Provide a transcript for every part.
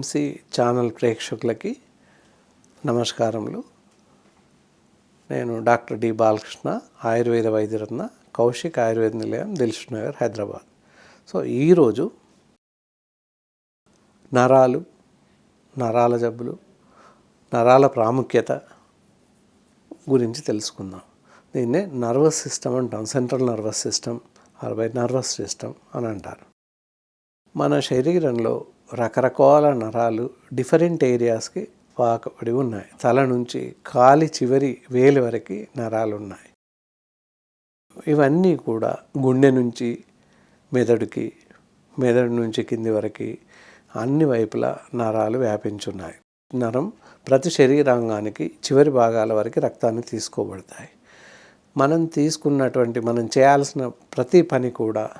PMC channel ప్రేక్షకులకి నమస్కారములు. నేను డాక్టర్ డి బాలకృష్ణ ఆయుర్వేద వైద్యరత్న కౌశిక్ ఆయుర్వేద నిలయం దిల్షుక్ నగర్ హైదరాబాద్. సో ఈరోజు నరాలు నరాల జబ్బులు నరాల ప్రాముఖ్యత గురించి తెలుసుకుందాం. దీన్నే నర్వస్ సిస్టమ్ అంటాం. సెంట్రల్ నర్వస్ సిస్టమ్ ఆర్బై నర్వస్ సిస్టమ్ అని అంటారు. మన శరీరంలో రకరకాల నరాలు డిఫరెంట్ ఏరియాస్కి పాకబడి ఉన్నాయి. తల నుంచి కాలి చివరి వేలి వరకు నరాలు ఉన్నాయి. ఇవన్నీ కూడా గుండె నుంచి మెదడుకి మెదడు నుంచి కింది వరకు అన్ని వైపులా నరాలు వ్యాపించున్నాయి. నరం ప్రతి శరీరాంగానికి చివరి భాగాల వరకు రక్తాన్ని తీసుకోబడతాయి. మనం తీసుకున్నటువంటి మనం చేయాల్సిన ప్రతి పని కూడా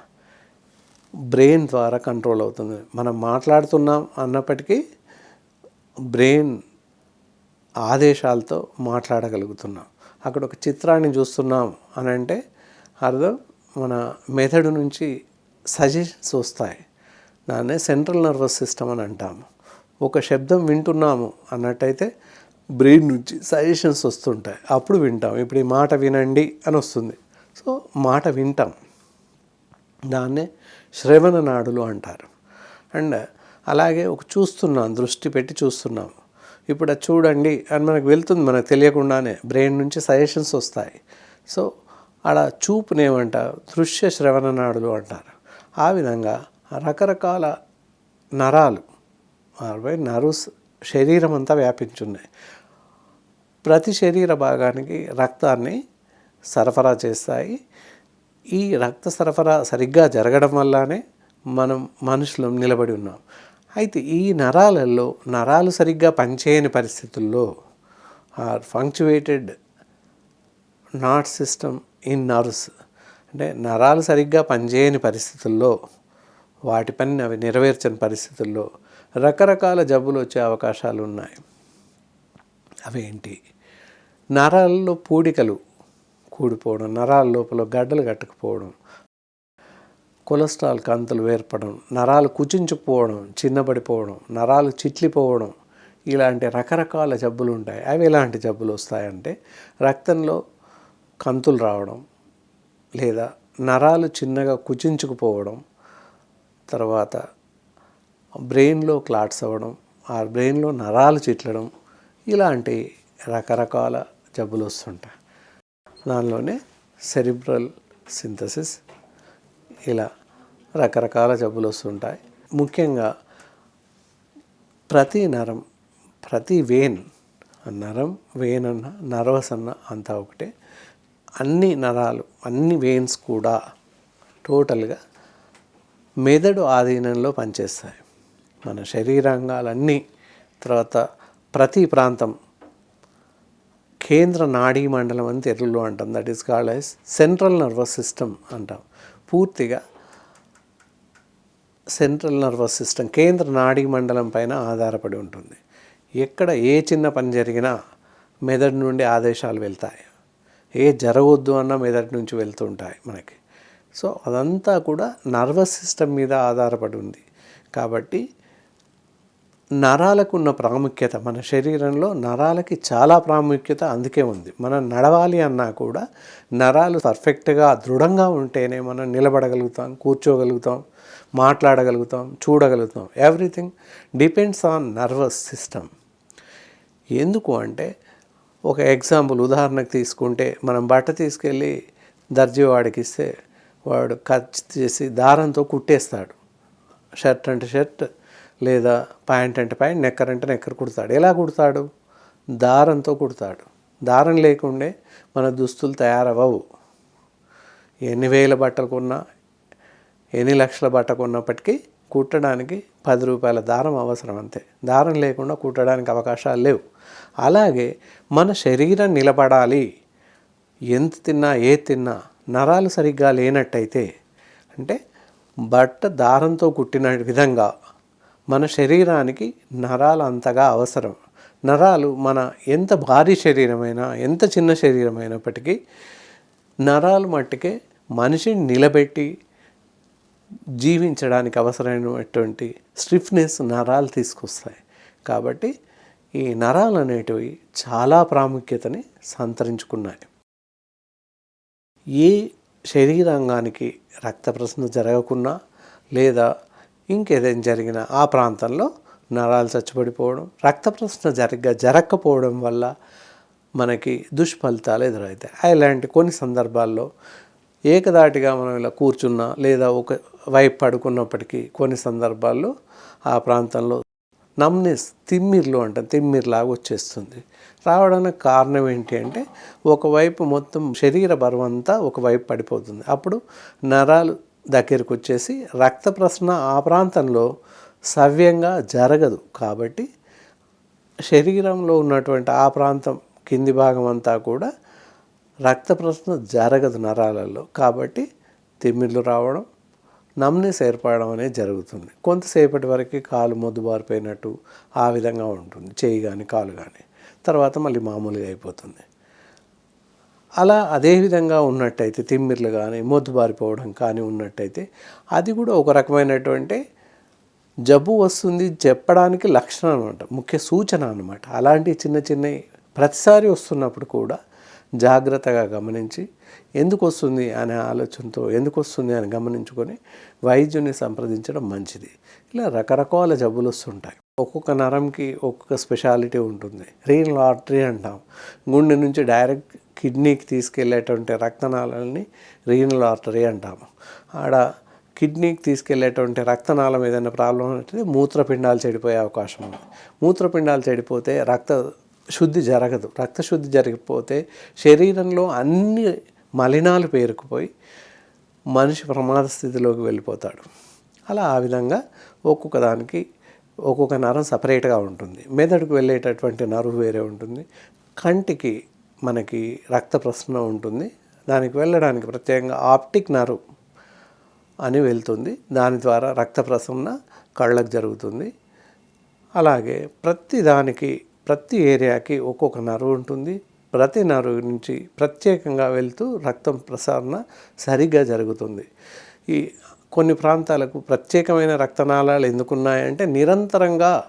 బ్రెయిన్ ద్వారా కంట్రోల్ అవుతుంది. మనం మాట్లాడుతున్నాం అన్నప్పటికీ బ్రెయిన్ ఆదేశాలతో మాట్లాడగలుగుతున్నాం. అక్కడ ఒక చిత్రాన్ని చూస్తున్నాం అని అంటే అర్థం మన మెదడు నుంచి సజెషన్స్ వస్తాయి. దాన్నే సెంట్రల్ నర్వస్ సిస్టమ్ అని అంటాము. ఒక శబ్దం వింటున్నాము అన్నట్టయితే బ్రెయిన్ నుంచి సజెషన్స్ వస్తుంటాయి. అప్పుడు వింటాం. ఇప్పుడు ఈ మాట వినండి అని వస్తుంది. సో మాట వింటాం. దాన్నే శ్రవణ నాడులు అంటారు. అండ్ అలాగే ఒక చూస్తున్నాం దృష్టి పెట్టి చూస్తున్నాం. ఇప్పుడు అది చూడండి అని మనకు వెళ్తుంది మనకు తెలియకుండానే బ్రెయిన్ నుంచి సజెషన్స్ వస్తాయి. సో అలా చూపునేమంటారు దృశ్య శ్రవణ నాడులు అంటారు. ఆ విధంగా రకరకాల నరాలు అరవై నర్వ్స్ శరీరం అంతా వ్యాపించున్నాయి. ప్రతి శరీర భాగానికి రక్తాన్ని సరఫరా చేస్తాయి. ఈ రక్త సరఫరా సరిగ్గా జరగడం వల్లనే మనం మనుషులు నిలబడి ఉన్నాం. అయితే ఈ నరాలలో నరాలు సరిగ్గా పనిచేయని పరిస్థితుల్లో ఆర్ ఫంక్చువేటెడ్ నాట్ సిస్టమ్ ఇన్ నర్వ్స్ అంటే నరాలు సరిగ్గా పనిచేయని పరిస్థితుల్లో వాటి పని అవి నెరవేర్చని పరిస్థితుల్లో రకరకాల జబ్బులు వచ్చే అవకాశాలు ఉన్నాయి. అవేంటి? నరాల్లో పూడికలు కూడిపోవడం నరాల లోపల గడ్డలు కట్టకపోవడం కొలెస్ట్రాల్ కంతులు ఏర్పడడం నరాలు కుచించుకుపోవడం చిన్నబడిపోవడం నరాలు చిట్లిపోవడం ఇలాంటి రకరకాల జబ్బులు ఉంటాయి. అవి ఎలాంటి జబ్బులు వస్తాయంటే రక్తంలో కంతులు రావడం లేదా నరాలు చిన్నగా కుచించుకుపోవడం తర్వాత బ్రెయిన్లో క్లాట్స్ అవ్వడం ఆ బ్రెయిన్లో నరాలు చిట్లడం ఇలాంటి రకరకాల జబ్బులు వస్తుంటాయి. దానిలోనే సెరిబ్రల్ సింథసిస్ ఇలా రకరకాల జబ్బులు వస్తుంటాయి. ముఖ్యంగా ప్రతి నరం ప్రతి వేన్ నరం వేన్ అన్న నర్వస్ అన్న అంతా ఒకటే. అన్ని నరాలు అన్ని వెయిన్స్ కూడా టోటల్గా మెదడు ఆధీనంలో పనిచేస్తాయి. మన శరీరాంగాలన్నీ తర్వాత ప్రతి ప్రాంతం కేంద్ర నాడీ మండలం అని తెలుగులో అంటాం. That is called as central nervous system అంటాం. పూర్తిగా సెంట్రల్ నర్వస్ సిస్టమ్ కేంద్ర నాడీ మండలం పైన ఆధారపడి ఉంటుంది. ఎక్కడ ఏ చిన్న పని జరిగినా మెదడు నుండి ఆదేశాలు వెళ్తాయి. ఏ జరగవద్దు అన్న మెదడు నుంచి వెళ్తుంటాయి మనకి. సో అదంతా కూడా నర్వస్ సిస్టమ్ మీద ఆధారపడి ఉంది. కాబట్టి నరాలకు ఉన్న ప్రాముఖ్యత మన శరీరంలో నరాలకి చాలా ప్రాముఖ్యత అందుకే ఉంది. మనం నడవాలి అన్నా కూడా నరాలు పర్ఫెక్ట్గా దృఢంగా ఉంటేనే మనం నిలబడగలుగుతాం కూర్చోగలుగుతాం మాట్లాడగలుగుతాం చూడగలుగుతాం. Everything depends on nervous system. ఎందుకు అంటే ఒక ఎగ్జాంపుల్ ఉదాహరణకు తీసుకుంటే మనం బట్ట తీసుకెళ్ళి దర్జీ వాడికి ఇస్తే వాడు కట్ చేసి దారంతో కుట్టేస్తాడు. షర్ట్ అంటే షర్ట్ లేదా ప్యాంట్ అంటే ప్యాంట్ నెక్కర్ అంటే నెక్కర్ కుడతాడు. ఎలా కుడతాడు? దారంతో కుడతాడు. దారం లేకుండే మన దుస్తులు తయారవ్వవు. ఎన్ని వేల బట్టలు కొన్నా ఎన్ని లక్షల బట్ట కొన్నప్పటికీ కుట్టడానికి పది రూపాయల దారం అవసరం అంతే. దారం లేకుండా కుట్టడానికి అవకాశాలు లేవు. అలాగే మన శరీరం నిలబడాలి. ఎంత తిన్నా ఏ తిన్నా నరాలు సరిగ్గా లేనట్టయితే అంటే బట్ట దారంతో కుట్టిన విధంగా మన శరీరానికి నరాలు అంతగా అవసరం. నరాలు మన ఎంత భారీ శరీరమైనా ఎంత చిన్న శరీరమైనప్పటికీ నరాలు మట్టుకే మనిషిని నిలబెట్టి జీవించడానికి అవసరమైనటువంటి స్టిఫ్నెస్ నరాలు తీసుకొస్తాయి. కాబట్టి ఈ నరాలు అనేటివి చాలా ప్రాముఖ్యతని సంతరించుకున్నాయి. ఏ శరీరాంగానికి రక్త ప్రసరణ జరగకున్నా లేదా ఇంకేదైనా జరిగినా ఆ ప్రాంతంలో నరాలు చచ్చిపడిపోవడం రక్త ప్రసరణ జరిగ జరగకపోవడం వల్ల మనకి దుష్ఫలితాలు ఎదురవుతాయి. అలాంటి కొన్ని సందర్భాల్లో ఏకదాటిగా మనం ఇలా కూర్చున్నా లేదా ఒక వైపు పడుకున్నప్పటికీ కొన్ని సందర్భాల్లో ఆ ప్రాంతంలో నమ్నెస్ తిమ్మిర్లు అంటాం తిమ్మిర్లాగా వచ్చేస్తుంది. రావడానికి కారణం ఏంటి అంటే ఒకవైపు మొత్తం శరీర బరువంతా ఒకవైపు పడిపోతుంది. అప్పుడు నరాలు దగ్గరికి వచ్చేసి రక్త ప్రసరణ ఆ ప్రాంతంలో సవ్యంగా జరగదు కాబట్టి శరీరంలో ఉన్నటువంటి ఆ ప్రాంతం కింది భాగం అంతా కూడా రక్త ప్రసరణ జరగదు నరాలలో కాబట్టి తిమ్మిళ్ళు రావడం నమ్నెస్ ఏర్పడడం అనేది జరుగుతుంది. కొంతసేపటి వరకు కాలు మొద్దుబారిపోయినట్టు ఆ విధంగా ఉంటుంది. చేయి కానీ కాలు కానీ తర్వాత మళ్ళీ మామూలుగా అయిపోతుంది. అలా అదే విధంగా ఉన్నట్టయితే తిమ్మిర్లు కానీ మొద్దుబారిపోవడం కానీ ఉన్నట్టయితే అది కూడా ఒక రకమైనటువంటి జబ్బు వస్తుంది చెప్పడానికి లక్షణం అనమాట ముఖ్య సూచన అనమాట అలాంటి చిన్న చిన్న ప్రతిసారి వస్తున్నప్పుడు కూడా జాగ్రత్తగా గమనించి ఎందుకు వస్తుంది అనే ఆలోచనతో ఎందుకు వస్తుంది అని గమనించుకొని వైద్యుని సంప్రదించడం మంచిది. ఇలా రకరకాల జబ్బులు వస్తుంటాయి. ఒక్కొక్క నరంకి ఒక్కొక్క స్పెషాలిటీ ఉంటుంది. రీన్ లాటరీ అంటాం. గుండె నుంచి డైరెక్ట్ కిడ్నీకి తీసుకెళ్ళేటువంటి రక్తనాళాలని రీనల్ ఆర్టరీ అంటాము. ఆడ కిడ్నీకి తీసుకెళ్ళేటువంటి రక్తనాళం ఏదైనా ప్రాబ్లం అంటే మూత్రపిండాలు చెడిపోయే అవకాశం ఉంది. మూత్రపిండాలు చెడిపోతే రక్త శుద్ధి జరగదు. రక్త శుద్ధి జరిగిపోతే శరీరంలో అన్ని మలినాలు పేరుకుపోయి మనిషి ప్రమాద స్థితిలోకి వెళ్ళిపోతాడు. అలా ఆ విధంగా ఒక్కొక్క దానికి ఒక్కొక్క నరం సపరేట్గా ఉంటుంది. మెదడుకు వెళ్ళేటటువంటి నరువు వేరే ఉంటుంది. కంటికి మనకి రక్త ప్రసరణ ఉంటుంది. దానికి వెళ్ళడానికి ప్రత్యేకంగా ఆప్టిక్ నరు అని వెళ్తుంది. దాని ద్వారా రక్త ప్రసరణ కళ్ళకు జరుగుతుంది. అలాగే ప్రతి దానికి ప్రతి ఏరియాకి ఒక్కొక్క నరువు ఉంటుంది. ప్రతి నరువు నుంచి ప్రత్యేకంగా వెళ్తూ రక్తం ప్రసరణ సరిగ్గా జరుగుతుంది. ఈ కొన్ని ప్రాంతాలకు ప్రత్యేకమైన రక్తనాళాలు ఎందుకున్నాయంటే నిరంతరంగా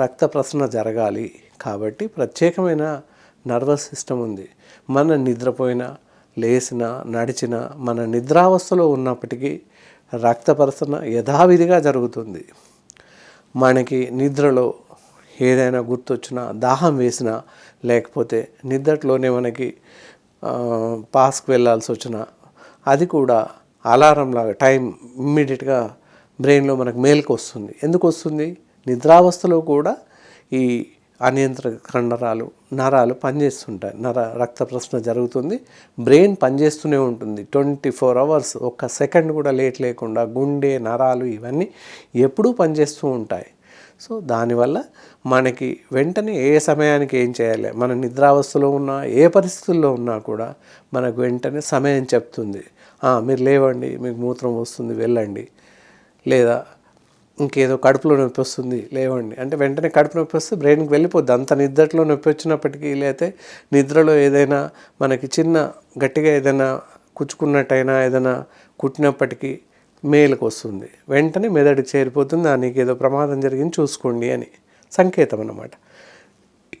రక్త ప్రసరణ జరగాలి కాబట్టి ప్రత్యేకమైన నర్వస్ సిస్టమ్ ఉంది. మన నిద్రపోయినా లేచిన నడిచిన మన నిద్రావస్థలో ఉన్నప్పటికీ రక్త యథావిధిగా జరుగుతుంది. మనకి నిద్రలో ఏదైనా గుర్తొచ్చినా దాహం వేసినా లేకపోతే నిద్రలోనే మనకి పాస్కి వెళ్ళాల్సి వచ్చినా అది కూడా అలారం లాగా టైం ఇమ్మీడియట్గా బ్రెయిన్లో మనకు మేలుకు వస్తుంది ఎందుకు వస్తుంది నిద్రావస్థలో కూడా ఈ అనియంత్ర కండరాలు నరాలు పనిచేస్తుంటాయి. నర రక్త ప్రసరణ జరుగుతుంది. బ్రెయిన్ పనిచేస్తూనే ఉంటుంది. ట్వంటీ ఫోర్ అవర్స్ ఒక్క సెకండ్ కూడా లేట్ లేకుండా గుండె నరాలు ఇవన్నీ ఎప్పుడూ పనిచేస్తూ ఉంటాయి. సో దానివల్ల మనకి వెంటనే ఏ సమయానికి ఏం చేయాలి? మన నిద్రావస్థలో ఉన్నా ఏ పరిస్థితుల్లో ఉన్నా కూడా మనకు వెంటనే సమయం చెప్తుంది. మీరు లేవండి మీకు మూత్రం వస్తుంది వెళ్ళండి. లేదా ఇంకేదో కడుపులో నొప్పి వస్తుంది లేవండి. అంటే వెంటనే కడుపు నొప్పి వస్తే బ్రెయిన్కి వెళ్ళిపోద్ది. అంత నిద్రలో నొప్పి వచ్చినప్పటికీ లేకపోతే నిద్రలో ఏదైనా మనకి చిన్న గట్టిగా ఏదైనా కుచ్చుకున్నట్టయినా ఏదైనా కుట్టినప్పటికీ మేలుకు వస్తుంది. వెంటనే మెదడుకి చేరిపోతుంది నీకు ఏదో ప్రమాదం జరిగింది చూసుకోండి అని సంకేతం అన్నమాట.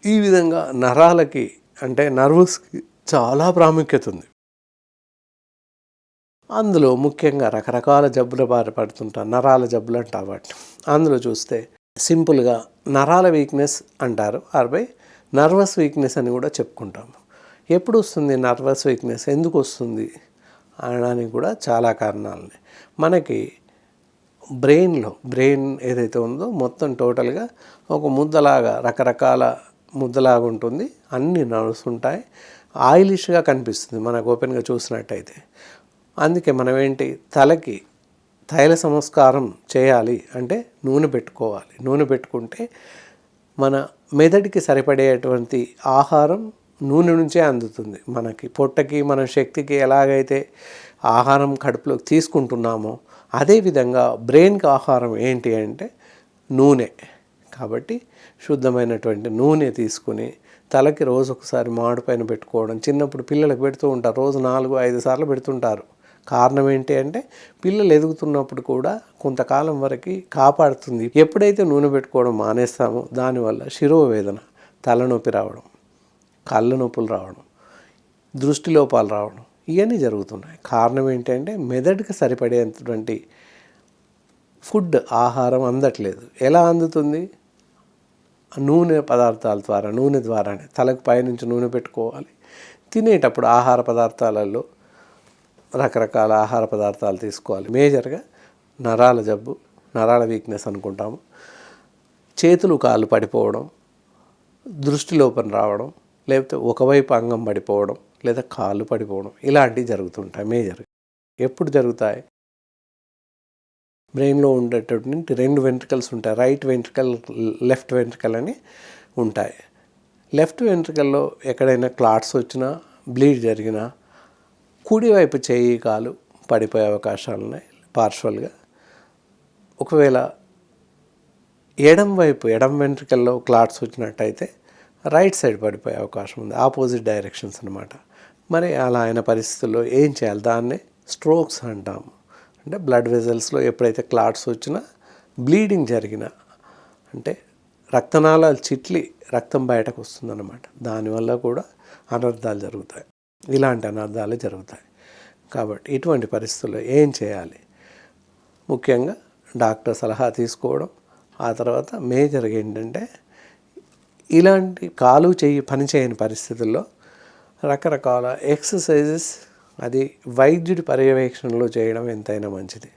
ఈ విధంగా నరాలకి అంటే నర్వస్కి చాలా ప్రాముఖ్యత ఉంది. అందులో ముఖ్యంగా రకరకాల జబ్బుల బారి పడుతుంటారు నరాల జబ్బులు అంటారు వాటిని. అందులో చూస్తే సింపుల్గా నరాల వీక్నెస్ అంటారు. అరవై నర్వస్ వీక్నెస్ అని కూడా చెప్పుకుంటాము ఎప్పుడు వస్తుంది నర్వస్ వీక్నెస్ ఎందుకు వస్తుంది? అనడానికి కూడా చాలా కారణాలని మనకి బ్రెయిన్లో బ్రెయిన్ ఏదైతే ఉందో మొత్తం టోటల్గా ఒక ముద్దలాగా రకరకాల ముద్దలాగా ఉంటుంది. అన్ని నడుస్తుంటాయి. ఆయిలిష్గా కనిపిస్తుంది. మనకు ఓపెన్గా చూసినట్టయితే. అందుకే మనం ఏంటి తలకి తైల సంస్కారం చేయాలి అంటే నూనె పెట్టుకోవాలి. నూనె పెట్టుకుంటే మన మెదడికి సరిపడేటువంటి ఆహారం నూనె నుంచే అందుతుంది. మనకి పొట్టకి మన శక్తికి ఎలాగైతే ఆహారం కడుపులోకి తీసుకుంటున్నామో అదేవిధంగా బ్రెయిన్కి ఆహారం ఏంటి అంటే నూనె. కాబట్టి శుద్ధమైనటువంటి నూనె తీసుకుని తలకి రోజు ఒకసారి మాడిపైన పెట్టుకోవడం చిన్నప్పుడు పిల్లలకు పెడుతూ ఉంటారు. రోజు నాలుగు ఐదు సార్లు పెడుతుంటారు. కారణం ఏంటి అంటే పిల్లలు ఎదుగుతున్నప్పుడు కూడా కొంతకాలం వరకు కాపాడుతుంది. ఎప్పుడైతే నూనె పెట్టుకోవడం మానేస్తామో దానివల్ల శిరోవేదన తలనొప్పి రావడం కళ్ళ నొప్పులు రావడం దృష్టి లోపాలు రావడం ఇవన్నీ జరుగుతున్నాయి. కారణం ఏంటంటే మెదడుకి సరిపడేటువంటి ఫుడ్ ఆహారం అందట్లేదు. ఎలా అందుతుంది? నూనె పదార్థాల ద్వారా నూనె ద్వారానే తలకు పైనుంచి నూనె పెట్టుకోవాలి. తినేటప్పుడు ఆహార పదార్థాలలో రకరకాల ఆహార పదార్థాలు తీసుకోవాలి. మేజర్గా నరాల జబ్బు నరాల వీక్నెస్ అనుకుంటాము. చేతులు కాళ్ళు పడిపోవడం దృష్టి లోపం రావడం లేకపోతే ఒకవైపు అంగం పడిపోవడం లేదా కాళ్ళు పడిపోవడం ఇలాంటివి జరుగుతుంటాయి మేజర్గా. ఎప్పుడు జరుగుతాయి? బ్రెయిన్లో ఉండేటటువంటి రెండు వెంట్రుకల్స్ ఉంటాయి. రైట్ వెంట్రుకల్ లెఫ్ట్ వెంట్రికల్ అని ఉంటాయి. లెఫ్ట్ వెంట్రుకల్లో ఎక్కడైనా క్లాట్స్ వచ్చినా బ్లీడ్ జరిగినా కుడివైపు చేయి కాలు పడిపోయే అవకాశాలు ఉన్నాయి పార్షువల్గా ఒకవేళ ఎడం వైపు ఎడం వెంట్రుకల్లో క్లాట్స్ వచ్చినట్టయితే రైట్ సైడ్ పడిపోయే అవకాశం ఉంది ఆపోజిట్ డైరెక్షన్స్ అనమాట మరి అలా అయిన పరిస్థితుల్లో ఏం చేయాలి? దాన్నే స్ట్రోక్స్ అంటాము. అంటే బ్లడ్ వెజల్స్లో ఎప్పుడైతే క్లాట్స్ వచ్చినా బ్లీడింగ్ జరిగిన అంటే రక్తనాళాలు చిట్లి రక్తం బయటకు వస్తుందన్నమాట. దానివల్ల కూడా అనర్థాలు జరుగుతాయి. ఇలాంటి అనర్థాలు జరుగుతాయి. కాబట్టి ఇటువంటి పరిస్థితుల్లో ఏం చేయాలి? ముఖ్యంగా డాక్టర్ సలహా తీసుకోవడం ఆ తర్వాత మేజర్గా ఏంటంటే ఇలాంటి కాలు చేయి పని చేయని పరిస్థితుల్లో రకరకాల ఎక్సర్సైజెస్ అది వైద్యుడి పర్యవేక్షణలో చేయడం ఎంతైనా మంచిది.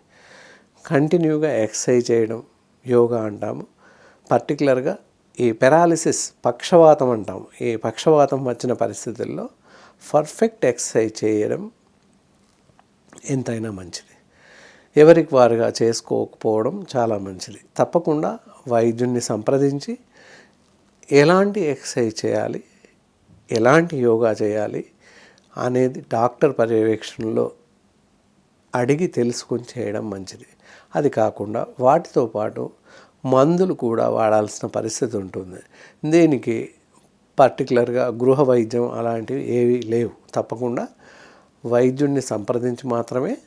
కంటిన్యూగా ఎక్సర్సైజ్ చేయడం యోగా అంటాము. పర్టికులర్గా ఈ పెరాలిసిస్ పక్షవాతం అంటాము. ఈ పక్షవాతం వచ్చిన పరిస్థితుల్లో పర్ఫెక్ట్ ఎక్సర్సైజ్ చేయడం ఎంతైనా మంచిది. ఎవరికి వారుగా చేసుకోకపోవడం చాలా మంచిది. తప్పకుండా వైద్యుడిని సంప్రదించి ఎలాంటి ఎక్సర్సైజ్ చేయాలి ఎలాంటి యోగా చేయాలి అనేది డాక్టర్ పర్యవేక్షణలో అడిగి తెలుసుకొని చేయడం మంచిది. అది కాకుండా వాటితో పాటు మందులు కూడా వాడాల్సిన పరిస్థితి ఉంటుంది. దీనికి? పర్టికులర్గా గృహ వైద్యం అలాంటివి ఏవి లేవు. తప్పకుండా వైద్యుడిని సంప్రదించి మాత్రమే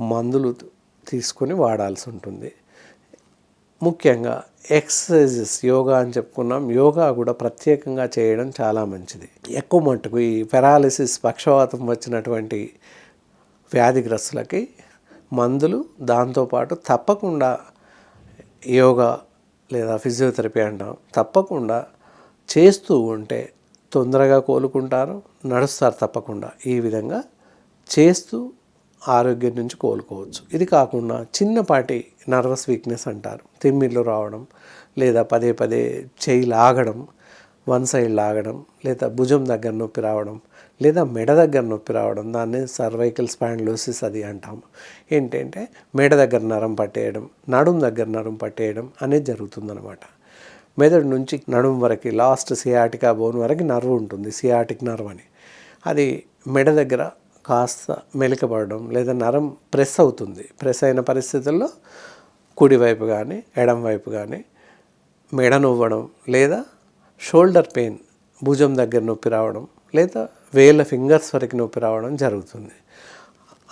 మందులు తీసుకొని వాడాల్సి ఉంటుంది. ముఖ్యంగా ఎక్సర్సైజెస్ యోగా అని చెప్పుకున్నాం. యోగా కూడా ప్రత్యేకంగా చేయడం చాలా మంచిది. ఎక్కువ మట్టుకు ఈ పెరాలిసిస్ పక్షవాతం వచ్చినటువంటి వ్యాధిగ్రస్తులకి మందులు దాంతోపాటు తప్పకుండా యోగా లేదా ఫిజియోథెరపీ అంటాం. తప్పకుండా చేస్తూ ఉంటే తొందరగా కోలుకుంటారు నడుస్తారు తప్పకుండా. ఈ విధంగా చేస్తూ ఆరోగ్యం నుంచి కోలుకోవచ్చు. ఇది కాకుండా చిన్నపాటి నర్వస్ వీక్నెస్ అంటారు. తిమ్మిళ్ళు రావడం లేదా పదే పదే చేయి లాగడం వన్ సైడ్ లాగడం లేదా భుజం దగ్గర నొప్పి రావడం లేదా మెడ దగ్గర నొప్పి రావడం దాన్ని సర్వైకల్ స్పాండ్లోసిస్ అది అంటాము. ఏంటంటే మెడ దగ్గర నరం పట్టేయడం నడుం దగ్గర నరం పట్టేయడం అనేది జరుగుతుందన్నమాట. మెదడు నుంచి నడుము వరకు లాస్ట్ సియాటికా బోన్ వరకు నర్వ్ ఉంటుంది సియాటిక్ నర్వ్ అని. అది మెడ దగ్గర కాస్త మెలికపడడం లేదా నరం ప్రెస్ అవుతుంది. ప్రెస్ అయిన పరిస్థితుల్లో కుడివైపు కానీ ఎడం వైపు కానీ మెడ నొవ్వడం లేదా షోల్డర్ పెయిన్ భుజం దగ్గర నొప్పి రావడం లేదా వేళ్ళ ఫింగర్స్ వరకు నొప్పి రావడం జరుగుతుంది.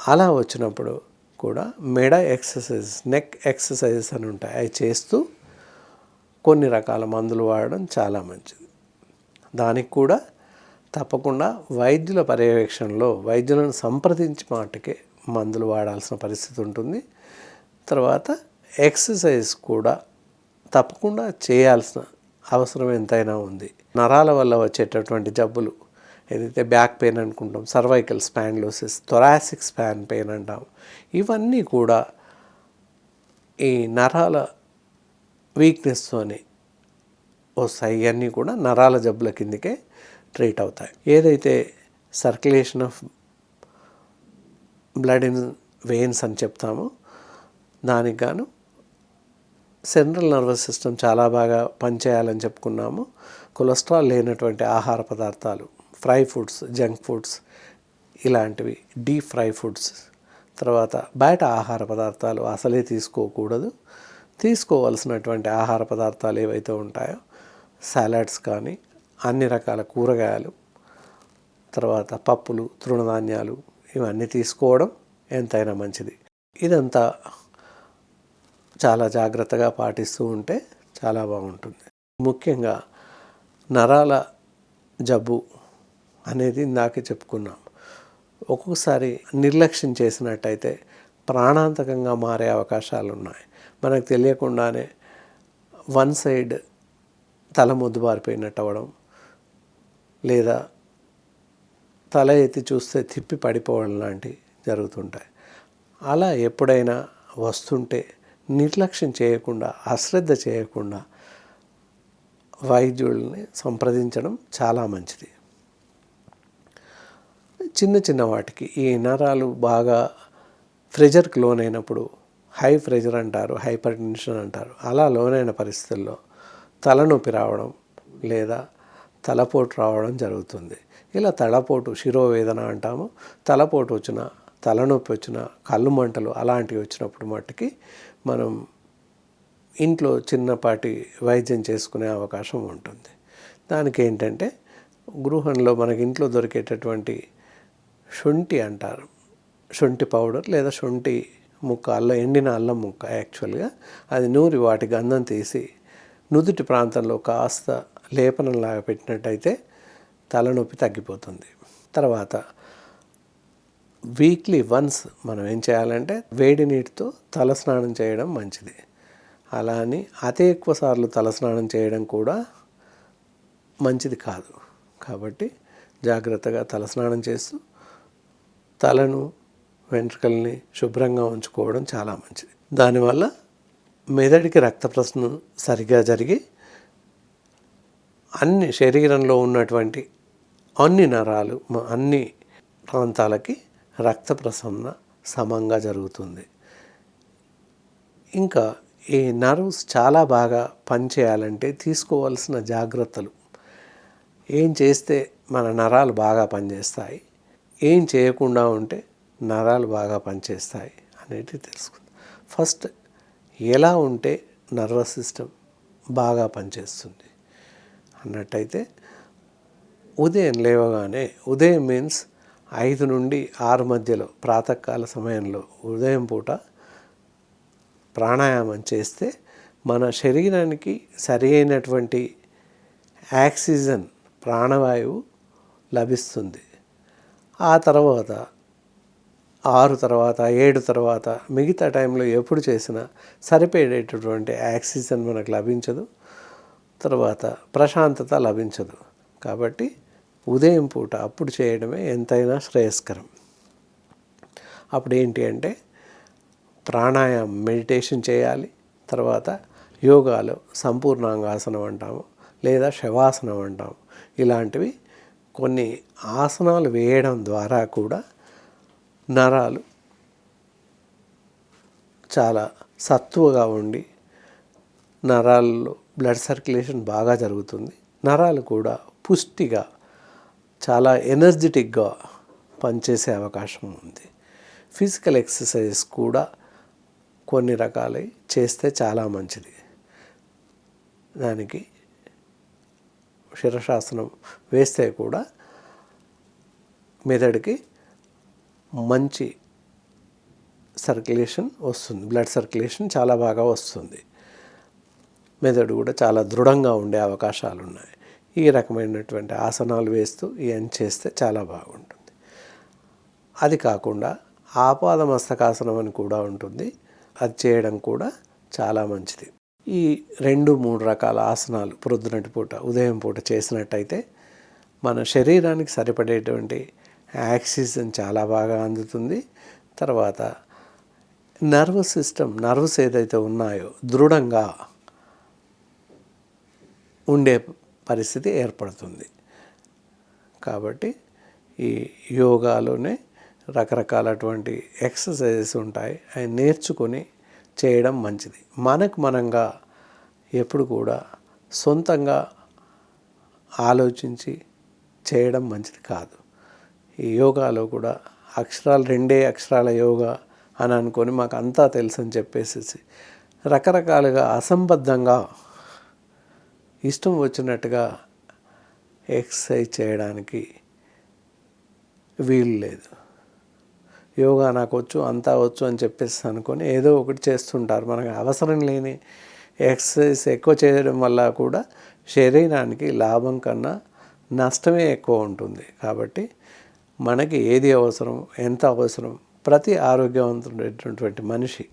అలా వచ్చినప్పుడు కూడా మెడ ఎక్సర్సైజ్ నెక్ ఎక్సర్సైజెస్ అని ఉంటాయి. అవి చేస్తూ కొన్ని రకాల మందులు వాడడం చాలా మంచిది. దానికి కూడా తప్పకుండా వైద్యుల పర్యవేక్షణలో వైద్యులను సంప్రదించి మాటకే మందులు వాడాల్సిన పరిస్థితి ఉంటుంది. తర్వాత ఎక్సర్సైజ్ కూడా తప్పకుండా చేయాల్సిన అవసరం ఎంతైనా ఉంది. నరాల వల్ల వచ్చేటటువంటి జబ్బులు ఏదైతే బ్యాక్ పెయిన్ అనుకుంటాం cervical spondylosis thoracic spine pain అంటాం ఇవన్నీ కూడా ఈ నరాల వీక్నెస్తోని వస్తాయి ఇవన్నీ కూడా నరాల జబ్బుల కిందకే ట్రీట్ అవుతాయి. ఏదైతే circulation of blood in veins అని చెప్తామో దానికి గాను సెంట్రల్ నర్వస్ సిస్టమ్ చాలా బాగా పనిచేయాలని చెప్పుకున్నాము. కొలెస్ట్రాల్ లేనటువంటి ఆహార పదార్థాలు ఫ్రై ఫుడ్స్ జంక్ ఫుడ్స్ ఇలాంటివి డీప్ ఫ్రై ఫుడ్స్ తర్వాత బయట ఆహార పదార్థాలు అసలే తీసుకోకూడదు. తీసుకోవలసినటువంటి ఆహార పదార్థాలు ఏవైతే ఉంటాయో సాలాడ్స్ కానీ అన్ని రకాల కూరగాయలు తర్వాత పప్పులు తృణధాన్యాలు ఇవన్నీ తీసుకోవడం ఎంతైనా మంచిది. ఇదంతా చాలా జాగ్రత్తగా పాటిస్తూ ఉంటే చాలా బాగుంటుంది. ముఖ్యంగా నరాల జబ్బు అనేది ఇందాకే చెప్పుకున్నాం. ఒక్కొక్కసారి నిర్లక్ష్యం చేసినట్టయితే ప్రాణాంతకంగా మారే అవకాశాలు ఉన్నాయి మనకు తెలియకుండానే వన్ సైడ్ తల ముద్దుబారిపోయినట్టు అవ్వడం లేదా తల ఎత్తి చూస్తే తిప్పి పడిపోవడం లాంటివి జరుగుతుంటాయి. అలా ఎప్పుడైనా వస్తుంటే నిర్లక్ష్యం చేయకుండా అశ్రద్ధ చేయకుండా వైద్యుల్ని సంప్రదించడం చాలా మంచిది. చిన్న చిన్న వాటికి ఈ నరాలు బాగా ప్రెజర్కి లోనైనప్పుడు హై ప్రెజర్ అంటారు హైపర్ టెన్షన్ అంటారు. అలా లోనైన పరిస్థితుల్లో తలనొప్పి రావడం లేదా తలపోటు రావడం జరుగుతుంది. ఇలా తలపోటు శిరోవేదన అంటాము. తలపోటు వచ్చిన తలనొప్పి వచ్చిన కళ్ళు మంటలు అలాంటివి వచ్చినప్పుడు మట్టుకి మనం ఇంట్లో చిన్నపాటి వైద్యం చేసుకునే అవకాశం ఉంటుంది. దానికి ఏంటంటే గృహంలో మనకి ఇంట్లో దొరికేటటువంటి శొంఠి అంటారు. శొంఠి పౌడర్ లేదా శొంఠి ముక్క అల్లం ఎండిన అల్లం ముక్క యాక్చువల్గా అది నూరి వాటి గంధం తీసి నుదుటి ప్రాంతంలో కాస్త లేపనంలాగా పెట్టినట్టయితే తలనొప్పి తగ్గిపోతుంది. తర్వాత వీక్లీ వన్స్ మనం ఏం చేయాలంటే వేడి నీటితో తల స్నానం చేయడం మంచిది. అలా అని అతి ఎక్కువ సార్లు తలస్నానం చేయడం కూడా మంచిది కాదు. కాబట్టి జాగ్రత్తగా తలస్నానం చేస్తూ తలను వెంట్రుకల్ని శుభ్రంగా ఉంచుకోవడం చాలా మంచిది. దానివల్ల మెదడికి రక్త ప్రసరణ సరిగా జరిగి అన్ని శరీరంలో ఉన్నటువంటి అన్ని నరాలు అన్ని ప్రాంతాలకి రక్త ప్రసరణ సమంగా జరుగుతుంది. ఇంకా ఈ నర్వ్స్ చాలా బాగా పనిచేయాలంటే తీసుకోవాల్సిన జాగ్రత్తలు. ఏం చేస్తే మన నరాలు బాగా పనిచేస్తాయి? ఏం చేయకుండా ఉంటే నరాలు బాగా పనిచేస్తాయి అనేది తెలుసుకుందాం. ఫస్ట్ ఎలా ఉంటే నర్వస్ సిస్టమ్ బాగా పనిచేస్తుంది? అన్నట్టయితే ఉదయం లేవగానే ఉదయం మీన్స్ ఐదు నుండి ఆరు మధ్యలో ప్రాతకాల సమయంలో ఉదయం పూట ప్రాణాయామం చేస్తే మన శరీరానికి సరి అయినటువంటి ఆక్సిజన్ ప్రాణవాయువు లభిస్తుంది. ఆ తర్వాత ఆరు తర్వాత ఏడు తర్వాత మిగతా టైంలో ఎప్పుడు చేసినా సరిపోయేటటువంటి ఆక్సిజన్ మనకు లభించదు. తర్వాత ప్రశాంతత లభించదు. కాబట్టి ఉదయం పూట అప్పుడు చేయడమే ఎంతైనా శ్రేయస్కరం. అప్పుడు ఏంటి అంటే ప్రాణాయామం మెడిటేషన్ చేయాలి. తర్వాత యోగాలో సంపూర్ణాంగాసనం అంటాము. లేదా శవాసనం అంటాము. ఇలాంటివి కొన్ని ఆసనాలు వేయడం ద్వారా కూడా నరాలు చాలా సత్తువగా ఉండి నరాల్లో బ్లడ్ సర్క్యులేషన్ బాగా జరుగుతుంది. నరాలు కూడా పుష్టిగా చాలా ఎనర్జెటిక్గా పనిచేసే అవకాశం ఉంది. ఫిజికల్ ఎక్సర్సైజెస్ కూడా కొన్ని రకాలై చేస్తే చాలా మంచిది. దానికి శిరశాసనం వేస్తే కూడా మెదడుకి మంచి సర్క్యులేషన్ వస్తుంది. బ్లడ్ సర్క్యులేషన్ చాలా బాగా వస్తుంది. మెదడు కూడా చాలా దృఢంగా ఉండే అవకాశాలు ఉన్నాయి ఈ రకమైనటువంటి ఆసనాలు వేస్తూ ఇవన్నీ చేస్తే చాలా బాగుంటుంది. అది కాకుండా ఆపాద మస్తకాసనం అని కూడా ఉంటుంది. అది చేయడం కూడా చాలా మంచిది. ఈ రెండు మూడు రకాల ఆసనాలు ప్రొద్దునటి పూట ఉదయం పూట చేసినట్టయితే మన శరీరానికి సరిపడేటువంటి ఆక్సిజన్ చాలా బాగా అందుతుంది. తర్వాత నర్వస్ సిస్టమ్ నర్వస్ ఏదైతే ఉన్నాయో దృఢంగా ఉండే పరిస్థితి ఏర్పడుతుంది. కాబట్టి ఈ యోగాలోనే రకరకాలటువంటి ఎక్సర్సైజెస్ ఉంటాయి. అవి నేర్చుకొని చేయడం మంచిది. మనకు మనంగా ఎప్పుడు కూడా సొంతంగా ఆలోచించి చేయడం మంచిది కాదు. ఈ యోగాలో కూడా అక్షరాలు రెండే అక్షరాల యోగా అని అనుకొని మాకు అంతా తెలుసు అని చెప్పేసి రకరకాలుగా అసంబద్ధంగా ఇష్టం వచ్చినట్టుగా ఎక్సర్సైజ్ చేయడానికి వీలు లేదు. యోగా నాకు వచ్చు అంతా వచ్చు అని చెప్పేసి అనుకొని ఏదో ఒకటి చేస్తుంటారు. మనకు అవసరం లేని ఎక్సర్సైజ్ ఎక్కువ చేయడం వల్ల కూడా శరీరానికి లాభం కన్నా నష్టమే ఎక్కువ ఉంటుంది. కాబట్టి మనకి ఏది అవసరం ఎంత అవసరం ప్రతి ఆరోగ్యవంతుడైనటువంటి మనిషి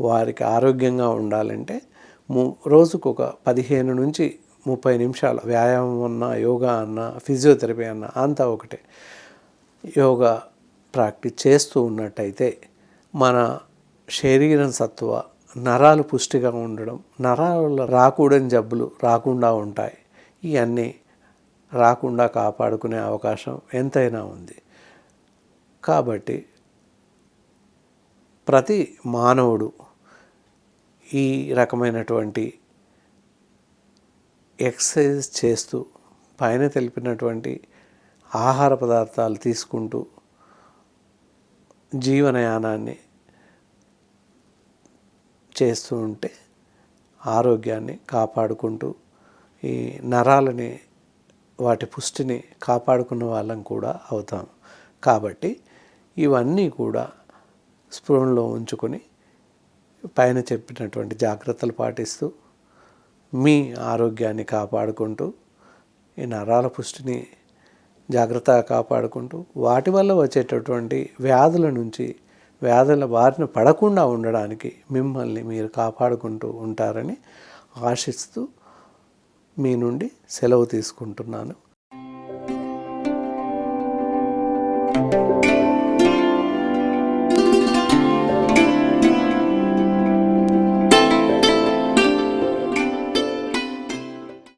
వారికి ఆరోగ్యంగా ఉండాలంటే ము రోజుకు ఒక పదిహేను నుంచి ముప్పై నిమిషాల వ్యాయామం అన్నా యోగా అన్నా ఫిజియోథెరపీ అన్నా అంతా ఒకటే. యోగా ప్రాక్టీస్ చేస్తూ ఉన్నట్టయితే మన శరీరం సత్వ నరాలు పుష్టిగా ఉండడం నరాలలో రాకూడని జబ్బులు రాకుండా ఉంటాయి. ఇవన్నీ రాకుండా కాపాడుకునే అవకాశం ఎంతైనా ఉంది. కాబట్టి ప్రతి మానవుడు ఈ రకమైనటువంటి ఎక్సర్సైజ్ చేస్తూ పైన తెలిపినటువంటి ఆహార పదార్థాలు తీసుకుంటూ జీవనయానాన్ని చేస్తూ ఉంటే ఆరోగ్యాన్ని కాపాడుకుంటూ ఈ నరాలని వాటి పుష్టిని కాపాడుకున్న వాళ్ళం కూడా అవుతాం. కాబట్టి ఇవన్నీ కూడా స్పృహంలో ఉంచుకొని పైన చెప్పినటువంటి జాగ్రత్తలు పాటిస్తూ మీ ఆరోగ్యాన్ని కాపాడుకుంటూ ఈ నరాల పుష్టిని జాగ్రత్తగా కాపాడుకుంటూ వాటి వల్ల వచ్చేటటువంటి వ్యాధుల నుంచి వ్యాధుల బారిన పడకుండా ఉండడానికి మిమ్మల్ని మీరు కాపాడుకుంటూ ఉంటారని ఆశిస్తూ మీ నుండి సెలవు తీసుకుంటున్నాను.